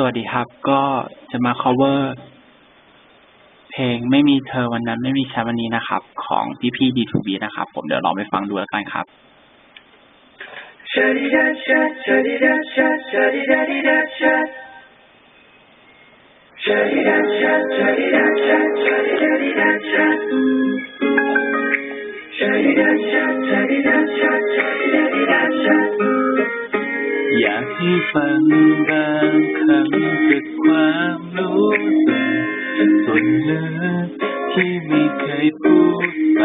สวัสดีครับ ก็จะมา cover เพลงไม่มีเธอวันนั้นไม่มีฉันวันนี้นะครับ ของพี่พี่ดีทูบีนะครับ ผมเดี๋ยวลองไปฟังดูแล้วกันครับอยาก ให้ฟังบางคำจากความรู้สึกส่วนลึกที่ไม่เคยพูดไป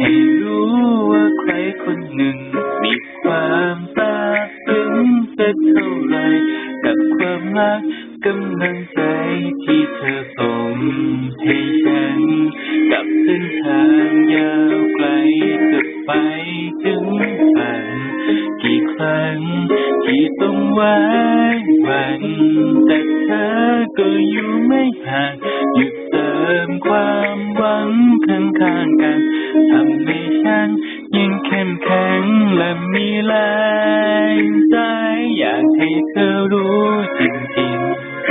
ให้รู้ว่าใครคนหนึ่ง มีความซาบซึ้งสักเท่าไรกับความรักกำลังใจที่เธอส่งให้ฉัน กับเส้นทางยาวไกลจะ หยุดเติมความหวังข้างๆกันทำให้ฉันยิ่งเข้มแข็งและมีแรงใจอยากให้เธอรู้จริง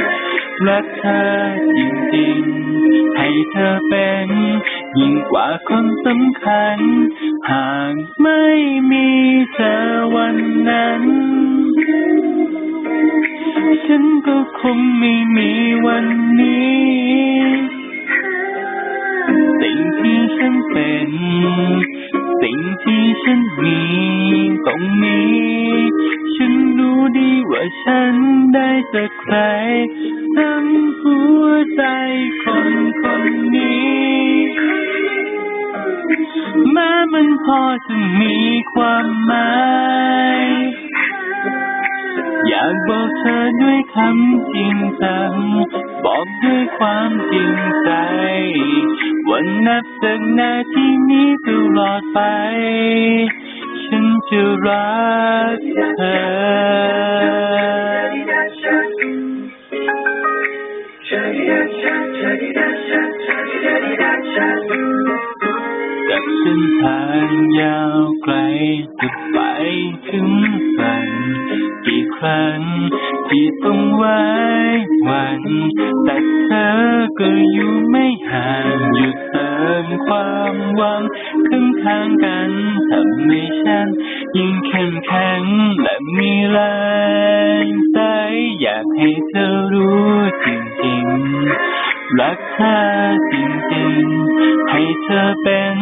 ๆรักเธอจริงๆ ให้เธอเป็นยิ่งกว่าคนสำคัญ หากไม่มีเธอวันนั้นฉันก็คงไม่มีวันนี้ เป็น สิ่งที่ฉันมีตรงนี้ ฉันรู้ดีว่าฉันได้จากใคร ทั้งหัวใจคนคนนี้ แม้มันพอจะมีความหมาย อยากบอกเธอด้วยคำจริงจัง บอกด้วยความจริงใจ วันนับจากนาทีนี้ตลอดไป ฉันจะรักเธอกับเส้นทางยาวไกลจะไปถึง ฝันกี่ครั้งที่ต้องไว้วัน แต่เธอก็อยู่ไม่ห่างหยุดเติมความหวังข้างทางกันทำให้ฉัน ยิ่งเข้มแข็งและมีแรงใจอยากให้เธอรู้จริงๆรักเธอจริงๆ ให้เธอเป็น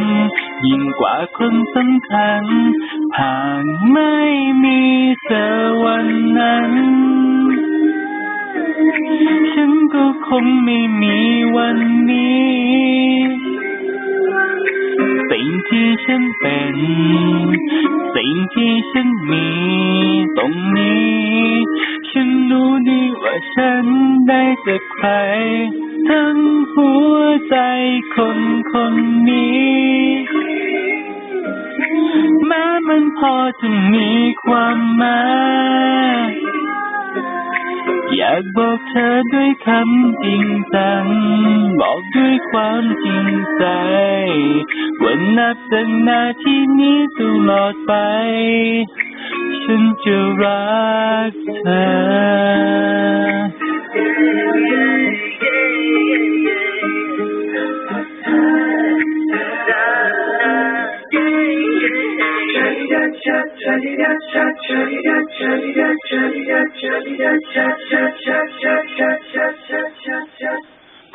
ยิ่งกว่าคนสำคัญ หากไม่มีเธอวันนั้น ฉันก็คงไม่มีวันนี้ สิ่งที่ฉันเป็น สิ่งที่ฉันมีตรงนี้ ฉันรู้ดีว่าฉันได้จากใคร ทั้งหัวใจคนคนนี้ มันพอจะมีความหมายอยากบอกเธอด้วยคำจริงจัง บอกด้วยความจริงใจวันนับจากนาทีนี้ตลอดไป ฉันจะรักเธอ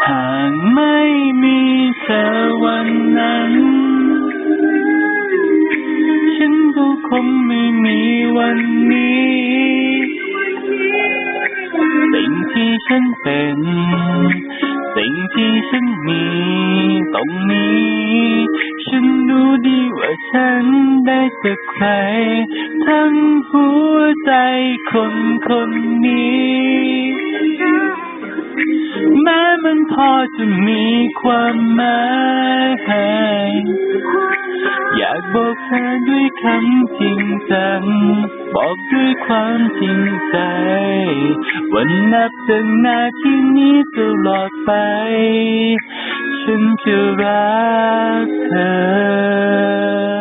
หากไม่มีเธอวันนั้น ฉันก็คงไม่มีวันนี้สิ่งที่ฉันเป็น สิ่งที่ฉันมีตรงนี้ ว่าฉันได้จากใคร ทั้งหัวใจคนคนนี้ แม้มันพอจะมีความหมายอยากบอกเธอด้วยคำจริงจัง บอกด้วยความจริงใจ วันนับจากนาทีนี้ตลอดไป ฉันจะรักเธอ